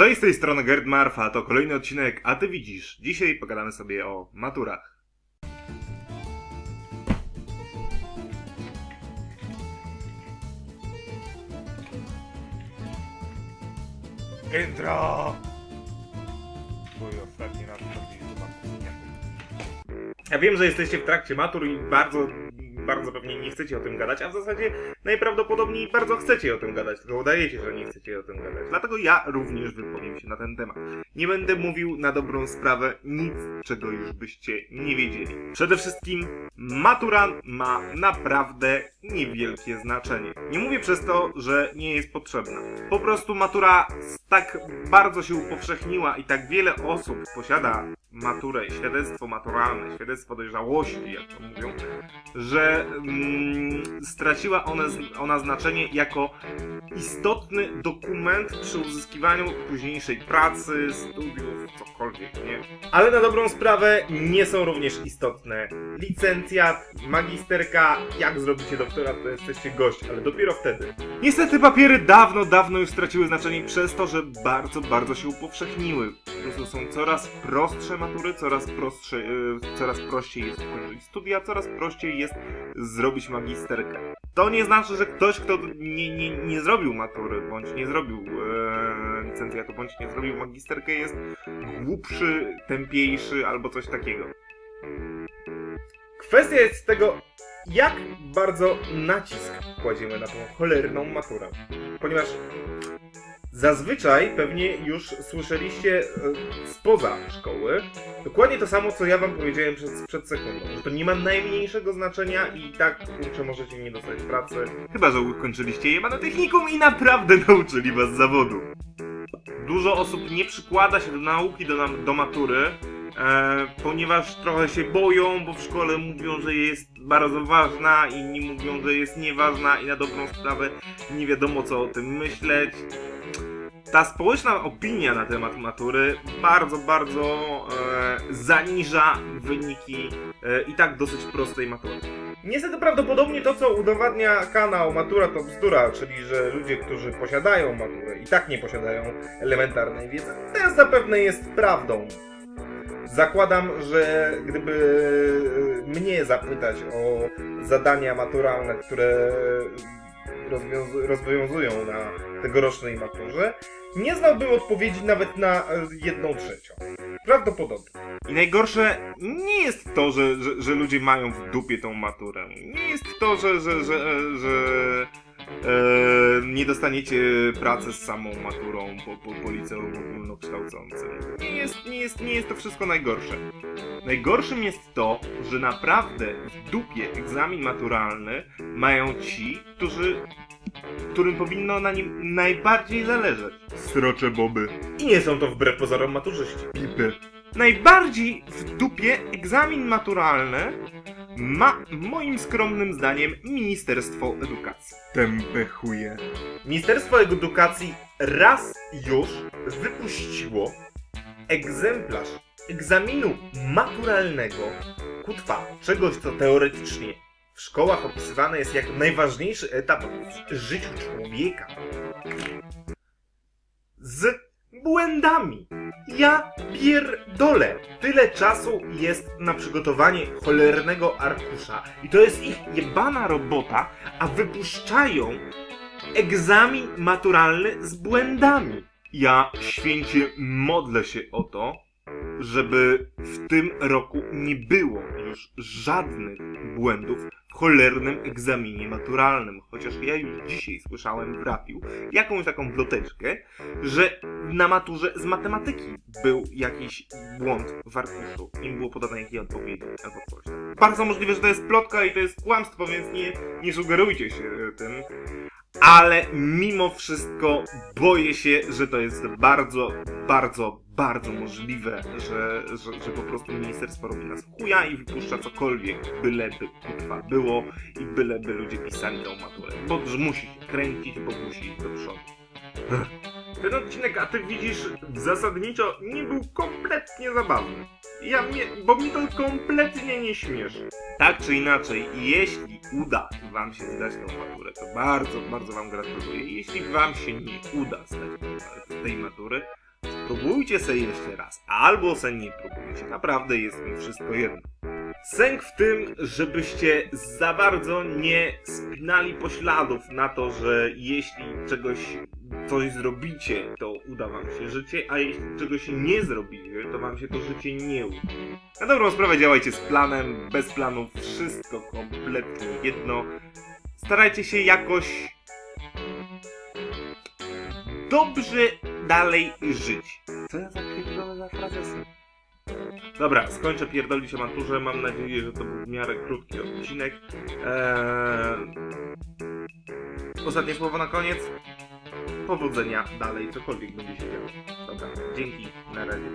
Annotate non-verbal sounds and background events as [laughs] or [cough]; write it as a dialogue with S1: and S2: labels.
S1: Cześć, z tej strony Gerd Marfa, to kolejny odcinek, a ty widzisz. Dzisiaj pogadamy sobie o maturach. Intro! Twój ostatni raz. Ja wiem, że jesteście w trakcie matur i bardzo, bardzo pewnie nie chcecie o tym gadać, a w zasadzie najprawdopodobniej bardzo chcecie o tym gadać, tylko udajecie, że nie chcecie o tym gadać. Dlatego ja również wypowiem się na ten temat. Nie będę mówił na dobrą sprawę nic, czego już byście nie wiedzieli. Przede wszystkim matura ma naprawdę niewielkie znaczenie. Nie mówię przez to, że nie jest potrzebna. Po prostu matura tak bardzo się upowszechniła i tak wiele osób posiada maturę, świadectwo maturalne, świadectwo dojrzałości, jak to mówią, że mm, straciła one, ona znaczenie jako istotny dokument przy uzyskiwaniu późniejszej pracy, studiów, cokolwiek, nie? Ale na dobrą sprawę nie są również istotne licencjat, magisterka, jak zrobicie doktora, to jesteście gość, ale dopiero wtedy. Niestety papiery dawno, dawno już straciły znaczenie przez to, że bardzo, bardzo się upowszechniły. Po prostu są coraz prostsze matury, coraz prostsze, yy, coraz prościej jest ukończyć studia, coraz prościej jest zrobić magisterkę. To nie znaczy, że ktoś, kto nie, nie, nie zrobił matury, bądź nie zrobił e, licencjatu, bądź nie zrobił magisterkę, jest głupszy, tępiejszy albo coś takiego. Kwestia jest tego, jak bardzo nacisk kładziemy na tą cholerną maturę. Ponieważ zazwyczaj pewnie już słyszeliście e, spoza szkoły dokładnie to samo, co ja wam powiedziałem przed, przed sekundą. Że to nie ma najmniejszego znaczenia i tak, kurczę, możecie nie dostać pracy. Chyba, że ukończyliście jebane technikum i naprawdę [laughs] nauczyli was zawodu. Dużo osób nie przykłada się do nauki, do, do matury, e, ponieważ trochę się boją, bo w szkole mówią, że jest bardzo ważna, inni mówią, że jest nieważna i na dobrą sprawę nie wiadomo co o tym myśleć. Ta społeczna opinia na temat matury bardzo, bardzo e, zaniża wyniki e, i tak dosyć prostej matury. Niestety prawdopodobnie to, co udowadnia kanał Matura to bzdura, czyli że ludzie, którzy posiadają maturę i tak nie posiadają elementarnej wiedzy, to zapewne jest prawdą. Zakładam, że gdyby e, mnie zapytać o zadania maturalne, które rozwiązu- rozwiązują na tegorocznej maturze, nie znałbym odpowiedzi nawet na e, jedną trzecią. Prawdopodobnie. I najgorsze nie jest to, że, że, że ludzie mają w dupie tą maturę. Nie jest to, że, że, że, e, że nie dostaniecie pracy z samą maturą po, po, po liceum ogólnokształcącym. Nie jest, nie, jest, nie jest to wszystko najgorsze. Najgorszym jest to, że naprawdę w dupie egzamin maturalny mają ci, którzy którym powinno na nim najbardziej zależeć. Srocze boby. I nie są to wbrew pozorom maturzyści. Pipy. Najbardziej w dupie egzamin maturalny ma moim skromnym zdaniem Ministerstwo Edukacji. Tępe chuje. Ministerstwo Edukacji raz już wypuściło egzemplarz egzaminu maturalnego kutwa, czegoś co teoretycznie w szkołach opisywane jest jako najważniejszy etap w życiu człowieka. Z błędami. Ja pierdolę. Tyle czasu jest na przygotowanie cholernego arkusza i to jest ich jebana robota, a wypuszczają egzamin maturalny z błędami. Ja święcie modlę się o to, żeby w tym roku nie było już żadnych błędów cholernym egzaminie maturalnym. Chociaż ja już dzisiaj słyszałem w radiu jakąś taką ploteczkę, że na maturze z matematyki był jakiś błąd w arkuszu. Im było podane jakie odpowiedzi albo coś. Bardzo możliwe, że to jest plotka i to jest kłamstwo, więc nie, nie sugerujcie się tym. Ale mimo wszystko boję się, że to jest bardzo, bardzo, bardzo możliwe, że, że, że po prostu ministerstwo robi nas chuja i wypuszcza cokolwiek, byleby kutwa było i byleby ludzie pisali tą maturę. Bo musi się kręcić, bo musi iść do przodu. Ten odcinek, a ty widzisz, zasadniczo nie był kompletnie zabawny. Ja mnie, bo mi to kompletnie nie śmieszy. Tak czy inaczej, jeśli uda wam się zdać tą maturę, to bardzo, bardzo wam gratuluję. Jeśli wam się nie uda zdać tej- matury, próbujcie se jeszcze raz, albo se nie próbujcie, naprawdę jest mi wszystko jedno. Sęk w tym, żebyście za bardzo nie spinali pośladów na to, że jeśli czegoś coś zrobicie, to uda wam się życie, a jeśli czegoś nie zrobicie, to wam się to życie nie uda. Na dobrą sprawę działajcie z planem, bez planu, wszystko kompletnie jedno. Starajcie się jakoś dobrze dalej żyć. Co ja za pierdolę za frazesy? Dobra, skończę pierdolić o maturze. Mam nadzieję, że to był w miarę krótki odcinek. Eee... Ostatnie słowo na koniec. Powodzenia dalej, cokolwiek będzie się działo. Dobra, dzięki, na razie.